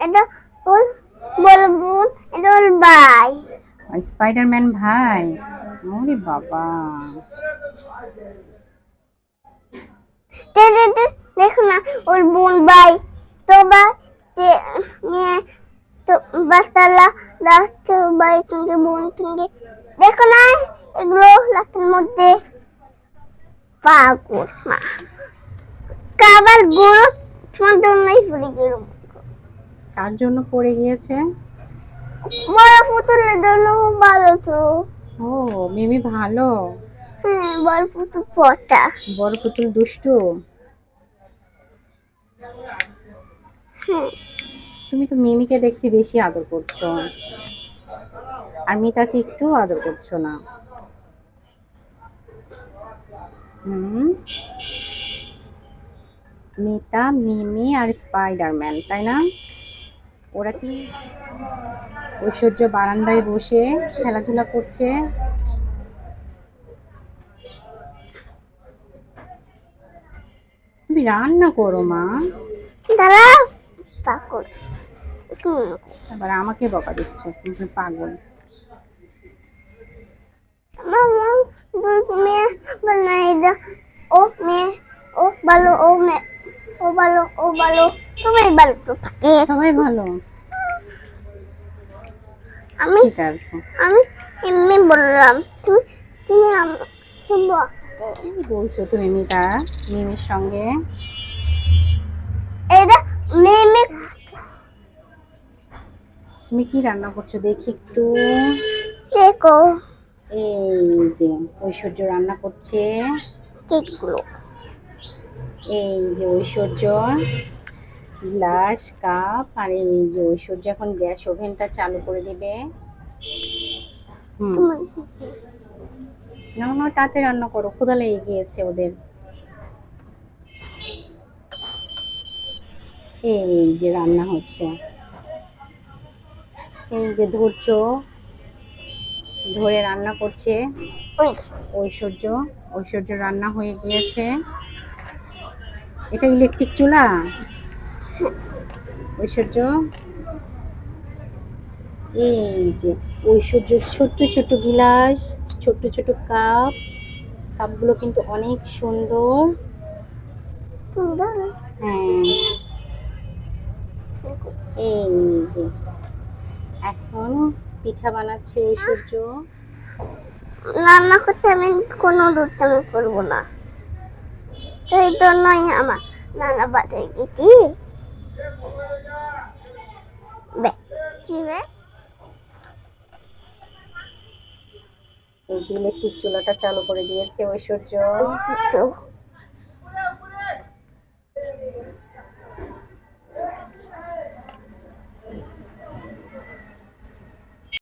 এটা ওর বড় বোন এটা ওর ভাই আর স্পাইডারম্যান ভাই ওরে বাবা দেখো না ওর বোন ভাই তো ভাই মেয়ে তো বাস্তালা রাস্তা ভাই তুমি বোন তুমি দেখো না এগুলো রাস্তার মধ্যে পাগল মা কাবারগুলো তোমার জন্যই পড়ে গেল কার জন্য পড়ে গিয়েছে? বড় পুতুলের জন্য ভালো তো। ও মিমি ভালো? হ্যাঁ বড় পুতুল পটা বড় পুতুল দুষ্টু? তুমি তো মিমিকে দেখছি বেশি আদর করছ। আর মিতাকে একটু আদর করছ না। হুম। মিতা মিমি আর স্পাইডারম্যান তাই না? ওরা কি ঐশ্বর্য বারান্দায় বসে খেলাধুলা করছে? তুমি রান্না করো মা। দাঁড়া পাগল। আবার আমাকে বকা দিচ্ছে তুমি পাগল। ও মেয়ে ও ভালো ও মেয়ে ও ভালো ও ভালো সবাই ভালো তো থাকে। সবাই ভালো। আমি ঠিক আছে। আমি এমনি বললাম তুমি তুমি তুমি কি বলছো তুমি মিতা? মিমির সঙ্গে? এটা মেয়ে তুমি কি রান্না করছ? দেখি একটু। দেখো। এই যে ঐশ্বর্য রান্না করছে। কেকগুলো। এই যে ঐশ্বর্য। গ্লাস, কাপ আর এই যে ঐশ্বর্য এখন গ্যাস ওভেনটা চালু করে দিবে। না না তাতে রান্না করো ক্ষুদা লেগে গিয়েছে ওদের। এই যে রান্না হচ্ছে। এই যে ধৈর্য ধরে রান্না করছে ঐশ্বর্য। ঐশ্বর্য রান্না হয়ে গিয়েছে। এটা ইলেকট্রিক চুলা? ঐশ্বর্য? এই যে ঐশ্বর্য ছোট্ট ছোট্ট গিলাস ছোট্ট ছোট কাপ। কাপগুলো কিন্তু অনেক সুন্দর। সুন্দর হ্যাঁ। এই যে এখন পিঠা বানাচ্ছে ঐশ্বর্য। রান্না করতে আমি কোনো রুটি আমি করব না। সেই জন্যই আমার নানা বাজারে গেছি। এই যে ইলেকট্রিক চুলাটা চালু করে দিয়েছে ঐশ্বর্য।